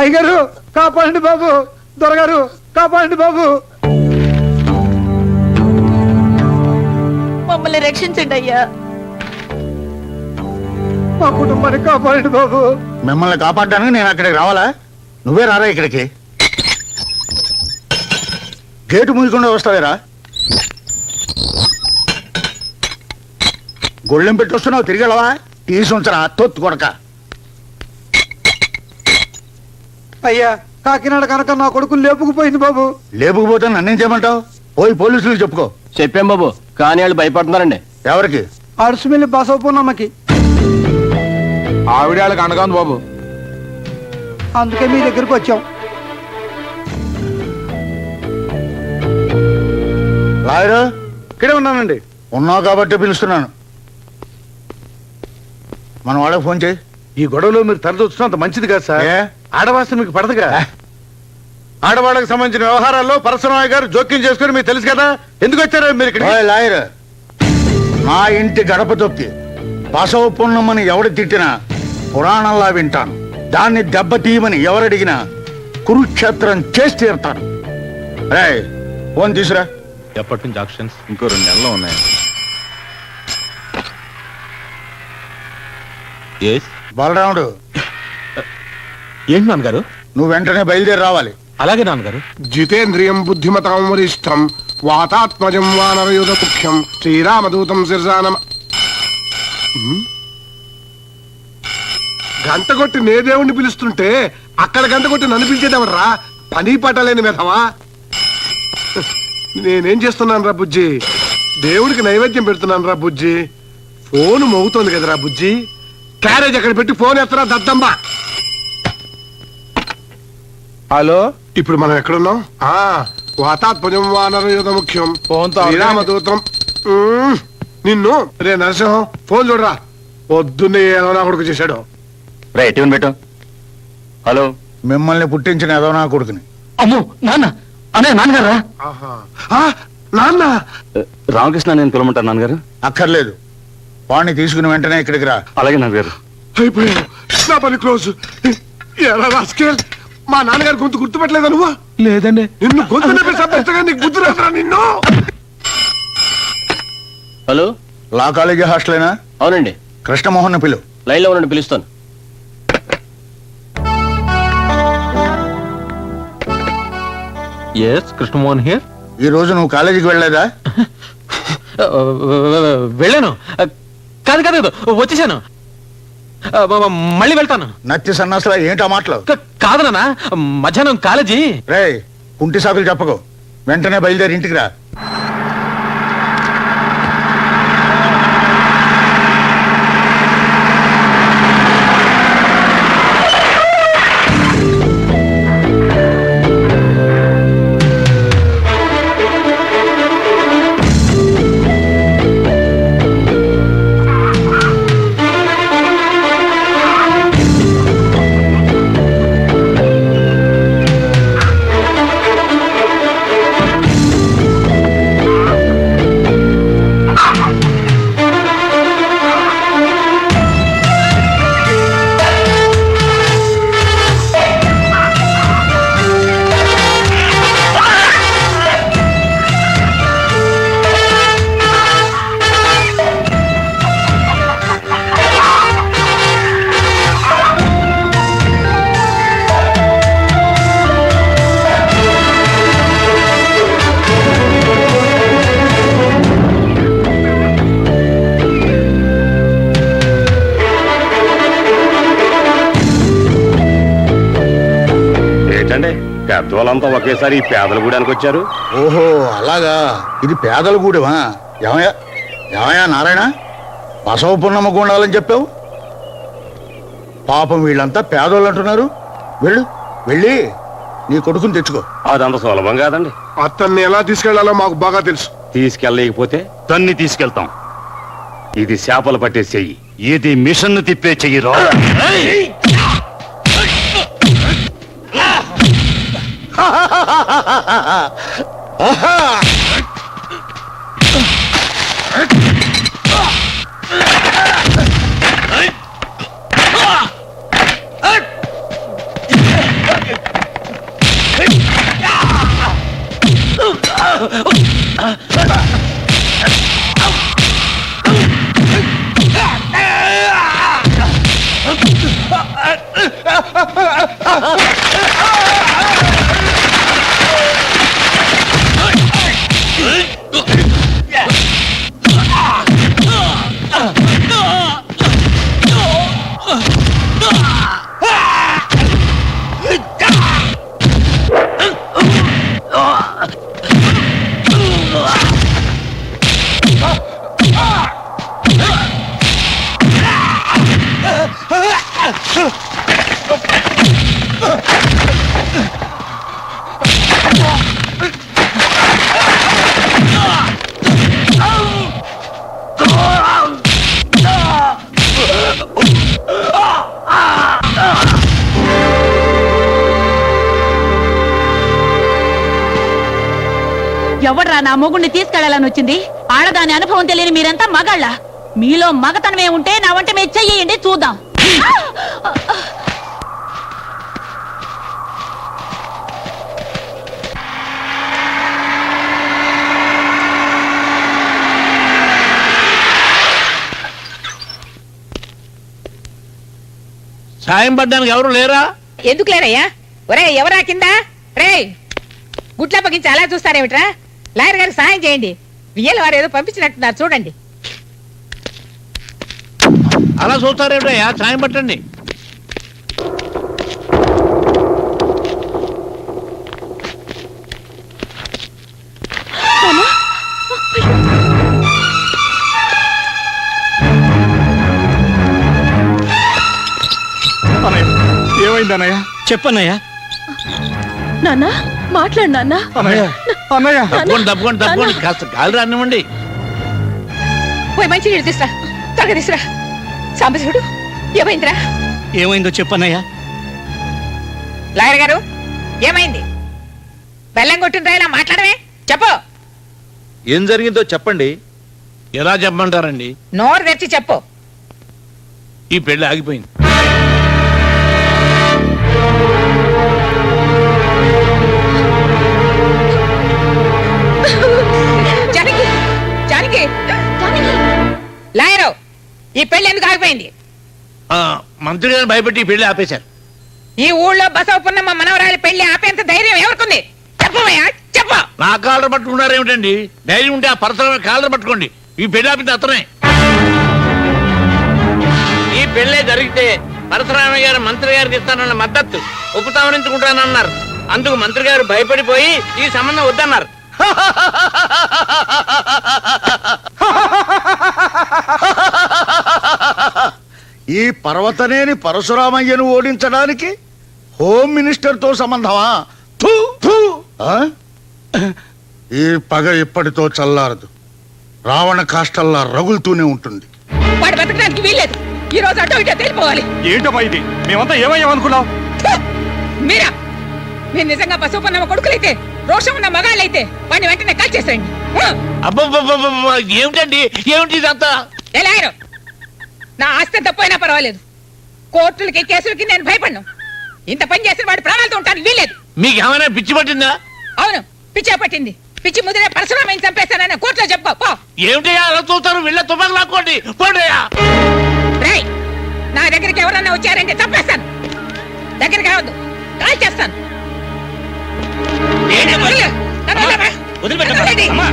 అయ్యగారు కాపాడండి బాబు. దొరగారు కాపాడండి బాబు. మమ్మల్ని రక్షించండి అయ్యా. మా కుటుంబాన్ని కాపాడండి బాబు. మిమ్మల్ని కాపాడడానికి నేను అక్కడికి రావాలా? నువ్వే రారా ఇక్కడికి? గేటు మూయకుండా వస్తావేరా? గొళ్ళెం పెట్టి వస్తున్నావు తిరిగి వెళ్ళవా? తీసి ఉంచరా తొత్తు కొడక. అయ్యా కాకినాడ కనుక నా కొడుకు లేపుకుపోయింది బాబు. లేపుకుపోతే నన్నేం చేయమంటావు? పోయి పోలీసులకు చెప్పుకో. చెప్పాం బాబు కానీ వాళ్ళు భయపడుతున్నారండి. ఎవరికి? అడుసుమిల్లి బసవపూర్ణమ్మకి. ఆవిడ వాళ్ళకి అండగా ఉంది బాబు. అందుకే మీ దగ్గరికి వచ్చాం. లాయరు? ఇక్కడే ఉన్నానండి. ఉన్నావు కాబట్టి పిలుస్తున్నాను. మన వాళ్ళకి ఫోన్ చేయి. ఈ గొడవలో మీరు తరదొచ్చినంత మంచిది కాదు సార్. ఏ? ఆడవాసం మీకు పడదుగా. ఆడవాళ్ళకి సంబంధించిన వ్యవహారాల్లో పరశురామయ్య గారు జోక్యం చేసుకుని మీకు తెలుసు కదా? ఎందుకు వచ్చారు మీరు ఇక్కడ ఓయ్ లాయర్. నా ఇంటి గడప తొక్కి బసవ పున్నమ్మని ఎవడు తిట్టినా పురాణంలా వింటాను. దాన్ని దెబ్బతీయమని ఎవరడిగినా కురుక్షేత్రం చేసి తీరుతాను. రే ఫోన్ తీసురా. ఎప్పటి నుంచి ఆక్షన్స్? ఇంకో రెండు నెలలు ఉన్నాయి. బలరాముడు. ఏంటి నాన్నగారు? నువ్వు వెంటనే బయలుదేరి రావాలి. అలాగే నాన్నగారు. జితేంద్రియం బుద్ధిమతాం వరిష్టం వాతాత్మజం వానరయుధ ముఖ్యం శ్రీరామదూతం శిర్జానమ గంట కొట్టి నే దేవుణ్ణి పిలుస్తుంటే అక్కడ గంట కొట్టి నన్ను పిలిచేదేమరా పని పట్టలేని మెధవా? నేనేం చేస్తున్నాను రా బుజ్జి? దేవుడికి నైవేద్యం పెడుతున్నాను రా బుజ్జి. ఫోన్ మోగుతోంది కదరా బుజ్జి? క్యారేజ్ అక్కడ పెట్టి ఫోన్ ఎత్తరా దద్దమ్మా? హలో? ఇప్పుడు మనం ఎక్కడున్నాం? ఆ వాతాత్మజం వానరయుధ ముఖ్యం. ఫోన్తో శ్రీరామదూతం. ఉమ్, నిన్ను రే నరసింహం ఫోన్ చూడరా. పొద్దున్నే ఏదో నా కొడుకు చేశాడు. రైట్ ఇవన్ పెట్టు. హలో? మిమ్మల్ని పుట్టించిన ఏదో నా కొడుకుని. అమ్మో నాన్న! అనే నాన్నగారా? ఆహా. ఆ, నాన్న! రామకృష్ణ నేను పిలవమంటాను నాన్నగారు. అక్కర్లేదు. వాడిని తీసుకుని వెంటనే ఇక్కడికి రా. అలాగే నాన్నగారు అయిపోయావు నా పని క్లోజ్. ఎలా మా నాన్నగారి గొంతు గుర్తుపెట్టలేదా నువ్వు? లేదండి. నిన్ను గొంతు నొప్పి సంపేస్తగా నీకు బుద్ధి రాదురా నిన్ను. హలో? లా కాలేజీ హాస్టలేనా? అవునండి. కృష్ణమోహన్ పిలు. లైన్లో ఉండండి పిలుస్తాను. ఎస్ కృష్ణమోహన్ హియర్ ఈ రోజు నువ్వు కాలేజీకి వెళ్ళలేదా? వెళ్ళాను. కాదు కాదు కాదు, వచ్చేసాను. ఆ, మ- మ- మళ్ళీ వెళ్తాను. నత్తి సన్నాసులా ఏంటా మాటలు? క- కాదు నాన్న మధ్యాహ్నం కాలేజీ. రే కుంటి సాకులు చెప్పకు. వెంటనే బయలుదేరి ఇంటికి రా. పెద్దవాళ్ళంతా ఒకేసారి ఈ పేదల గూడానికి వచ్చారు? ఓహో అలాగా. ఇది పేదల గూడెమా? ఏమయ్యా? ఏమయ్యా నారాయణ? బసవ పున్నమ్మ గుండాలని చెప్పావు? పాపం వీళ్ళంతా పేదోళ్ళు అంటున్నారు. వెళ్ళు వెళ్ళి నీ కొడుకుని తెచ్చుకో. అదంత సులభం కాదండి. అతన్ని ఎలా తీసుకెళ్ళాలో మాకు బాగా తెలుసు. తీసుకెళ్ళలేకపోతే తన్ని తీసుకెళ్తాం. ఇది చేపలు పట్టే చెయ్యి ఇది మిషన్ తిప్పే చెయ్యి రా Ah! ఎవడ్రా నా మొగుణ్ణి తీసుకెళ్ళాలని వచ్చింది? ఆడదాని అనుభవం తెలియని మీరంతా మగాళ్ళ. మీలో మగతనమే ఉంటే నా వంట మీద చెయ్యండి చూద్దాం. సాయం పడ్డానికి ఎవరు లేరా? ఎందుకు లేరయ్యా? ఒరే ఎవరా కింద? రే గుట్ల పగించి అలా చూస్తారేమిట్రా? లాయర్ గారికి సాయం చేయండి. వియ్యల వారు ఏదో పంపించినట్టున్నారు. చూడండి. అలా చూస్తారేమిటయ్యా? సాయం పట్టండి. ఏమైంది అన్నయ్య? చెప్పన్నయ్యా. నాన్న మాట్లాడు నాన్న. అన్నయ్య తప్పకుండా తప్పకుండా తప్పకుండా. కాస్త గాలి రానివ్వండి. పోయి మంచి నీళ్ళు తీసురా త్వరగా తీసురా సాంబశివుడు ఏమైందిరా? ఏమైందో చెప్పన్నయ్యా. లాయర్ గారు ఏమైంది? బెల్లం కొట్టిన ఇలా మాట్లాడమే? చెప్పు. ఏం జరిగిందో చెప్పండి. ఎలా చెప్పమంటారండి? నోరు తెరిచి చెప్పు. ఈ పెళ్ళి ఆగిపోయింది. లాయరు ఈ పెళ్ళి ఎందుకు ఆగిపోయింది? ఆ, మంత్రి గారిని భయపెట్టి ఈ పెళ్ళి ఆపేశారు. ఈ ఊళ్ళో బసవపున్నమ్మ మనవరాలి పెళ్ళి ఆపేంత ధైర్యం ఎవరికుంది? చెప్పమయ్యా చెప్పు. నా కాలర్ పట్టుకున్నారు ఏమిటండి? ధైర్యం ఉంటే ఆ పరసరమైన కాలర్ పట్టుకోండి. ఈ పెళ్ళి ఆపింది అతనే. ఈ పెళ్ళే జరిగితే పరశురామయ్య గారు మంత్రి గారికి ఇస్తానన్న మద్దతు ఉపసంహరించుకుంటానన్నారు అందుకు మంత్రి గారు భయపడిపోయి ఈ సంబంధం వద్దన్నారు. ఈ పర్వతనేని పరశురామయ్యను ఓడించడానికి హోమ్ మినిస్టర్తో సంబంధమా? థూ, థూ. ఆ? ఈ పగ ఇప్పటితో చల్లారదు. రావణ కాష్టల్లా రగులుతూనే ఉంటుంది. వాడు బతకడానికి వీల్లేదు. ఈ రోజు అటో ఇటో తెలిపోవాలి. ఏంటమ్మా ఇది? మేమంతా ఏమయ్యామనుకున్నాం? మీరా! మీరు నిజంగా కొడుకులైతే రోషం ఉన్న మగాళ్ళైతే వాడిని వెంటనే కాల్ చేసేయండి అబ్బబ్బబ్బబ్బబ్బ, ఏమిటండి? ఏమిటి ఇదంతా? నా ఆస్తి తప్పైనా పర్వాలేదు. కోర్టులకి కేసులకి నేను భయపడను. ఇంత పని చేసిన వాడి ప్రాణాలతో ఉంటాను వీల్లేదు. మీకు ఏమైనా పిచ్చి పట్టిందా? అవును పిచ్చా పట్టింది. పిచ్చి ముదిరే పరశురామని చంపేశానని కోర్టులో చెప్పుకో పో. ఏమిటయ్యా అలా చూస్తారు వీళ్ళ తుపాకు లాక్కోండి. పోండియా రేయ్ నా దగ్గరికి ఎవరన్నా వచ్చారంటే చంపేస్తాను. దగ్గరికి రావద్దు. కాల్ చేస్తాను. అమ్మా.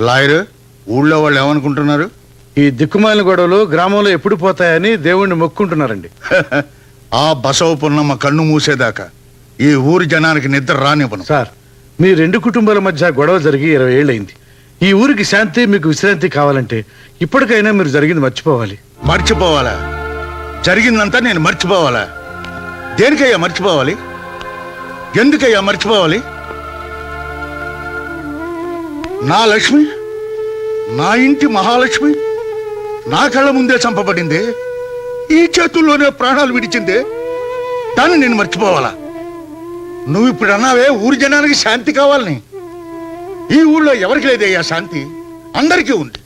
లాయర్ ఊళ్ళో వాళ్ళు ఏమనుకుంటున్నారు? ఈ దిక్కుమాలిన గొడవలు గ్రామంలో ఎప్పుడు పోతాయని దేవుణ్ణి మొక్కుంటున్నారండి. ఆ బసవ పున్నమ్మ కన్ను మూసేదాకా ఈ ఊరి జనానికి నిద్ర రానివ్వను. సార్ మీ రెండు కుటుంబాల మధ్య గొడవ జరిగి ఇరవై ఏళ్ళైంది ఈ ఊరికి శాంతి మీకు విశ్రాంతి కావాలంటే ఇప్పటికైనా మీరు జరిగింది మర్చిపోవాలి. మర్చిపోవాలా? జరిగిందంతా నేను మర్చిపోవాలా? దేనికయ్యా మర్చిపోవాలి? ఎందుకయ్యా మర్చిపోవాలి? నా లక్ష్మి? నా ఇంటి మహాలక్ష్మి? నా కళ్ళ ముందే చంపబడింది? ఈ చేతుల్లోనే ప్రాణాలు విడిచిందే? దాన్ని నేను మర్చిపోవాలా? నువ్వు ఇప్పుడు అన్నావే ఊరి జనానికి శాంతి కావాలని. ఈ ఊళ్ళో ఎవరికి లేదయ్యా శాంతి? అందరికీ ఉంది.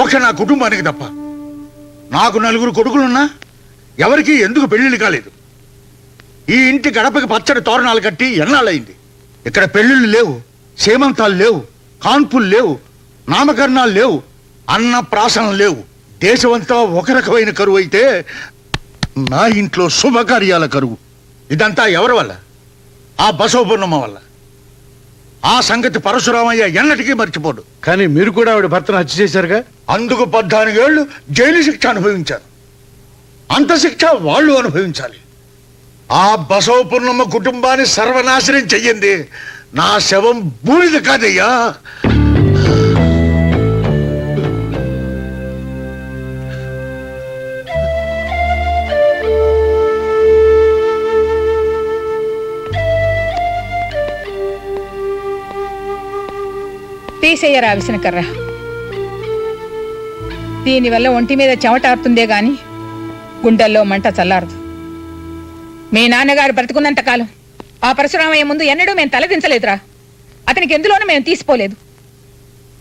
ఒక నా కుటుంబానికి తప్ప. నాకు నలుగురు కొడుకులున్నా ఎవరికి ఎందుకు పెళ్ళిళ్ళు కాలేదు. ఈ ఇంటి గడపకి పచ్చడి తోరణాలు కట్టి ఎన్నాళ్ళయింది? ఇక్కడ పెళ్ళిళ్ళు లేవు సేమంతాలు లేవు కాన్పులు లేవు నామకరణాలు లేవు అన్న ప్రాసనం లేవు. దేశమంతా ఒక రకమైన కరువు అయితే నా ఇంట్లో శుభకార్యాల కరువు. ఇదంతా ఎవరి వల్ల? ఆ బసవపూర్ణమ్మ వల్ల. ఆ సంగతి పరశురామయ్య ఎన్నటికీ మర్చిపోడు. కానీ మీరు కూడా ఆవిడ భర్తను హత్య చేశారుగా? అందుకు పద్నాలుగేళ్ళు జైలు శిక్ష అనుభవించారు. అంత శిక్ష వాళ్ళు అనుభవించాలి. ఆ బసవపూర్ణమ్మ కుటుంబాన్ని సర్వనాశనం చెయ్యింది నా శవం బూడిద కాదయ్యా. తీసేయరా విసనకర్ర దీనివల్ల ఒంటి మీద చెమటారుతుందే గాని గుండెల్లో మంట చల్లారదు. మీ నాన్నగారు బ్రతుకున్నంత కాలం ఆ పరశురామయ్య ముందు ఎన్నడూ మేము తలదించలేదురా. అతనికి ఎందులోనూ మేము తీసిపోలేదు.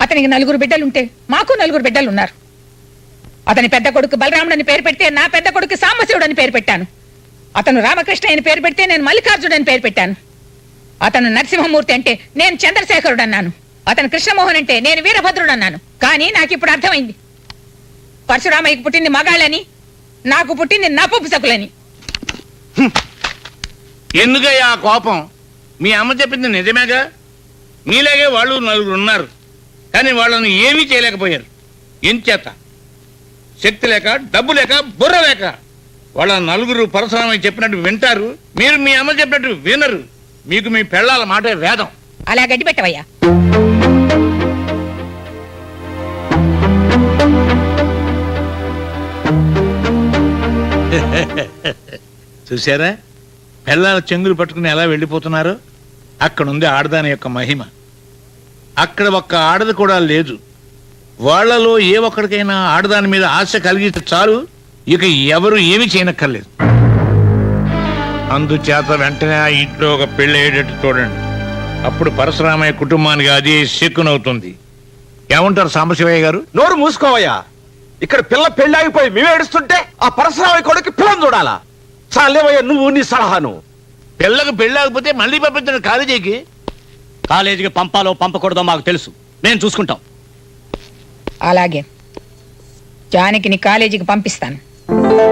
అతనికి నలుగురు బిడ్డలుంటే మాకు నలుగురు బిడ్డలు ఉన్నారు అతని పెద్ద కొడుకు బలరాముడు అని పేరు పెడితే నా పెద్ద కొడుకు సాంబశివుడు అని పేరు పెట్టాను. అతను రామకృష్ణ అని పేరు పెడితే నేను మల్లికార్జుడు అని పేరు పెట్టాను. అతను నరసింహమూర్తి అంటే నేను చంద్రశేఖరుడు అన్నాను అతను కృష్ణమోహన్ అంటే నేను వీరభద్రుడు అన్నాను కానీ నాకు ఇప్పుడు అర్థమైంది. పరశురామయ్యకు పుట్టింది మగాళ్ళని నాకు పుట్టింది నపపు సకులని ఎందుకయ్యా ఆ కోపం? మీ అమ్మ చెప్పింది నిజమేగా? మీలాగే వాళ్ళు నలుగురు ఉన్నారు. కానీ వాళ్ళని ఏమీ చేయలేకపోయారు. ఎంచేత? శక్తి లేక డబ్బు లేక బుర్ర లేక. వాళ్ళ నలుగురు పరశురామయ్య చెప్పినట్టు వింటారు. మీరు మీ అమ్మ చెప్పినట్టు వినరు. మీకు మీ పెళ్ళాల మాటే వేదం. అలా గడ్డి పెట్టవయ్యా. చూసారా పిల్లల చెంగులు పట్టుకుని ఎలా వెళ్ళిపోతున్నారు? అక్కడ ఉంది ఆడదాని యొక్క మహిమ. అక్కడ ఒక్క ఆడది కూడా లేదు. వాళ్ళలో ఏ ఒక్కడికైనా ఆడదాని మీద ఆశ కలిగితే చాలు ఇక ఎవరు ఏమి చేయనక్కర్లేదు. అందుచేత వెంటనే ఆ ఇంట్లో ఒక పెళ్ళి అయ్యేటట్టు చూడండి. అప్పుడు పరశురామయ్య కుటుంబానికి అది శక్కునవుతుంది ఏమంటారు సాంబశివయ్య గారు? నోరు మూసుకోవయ్యా. ఇక్కడ పిల్ల పెళ్ళాగిపోయి మేము ఏడుస్తుంటే ఆ పరశురామయ్య కొడుకు పిల్లని చూడాలా? చాలేవయ్యా నువ్వు నీ సలహాను. పిల్లకు పెళ్ళాకపోతే మళ్ళీ పంపించండి కాలేజీకి. కాలేజీకి పంపాలో పంపకూడదో మాకు తెలుసు. మేము చూసుకుంటాం. అలాగే. జానకిని కాలేజీకి పంపిస్తాను.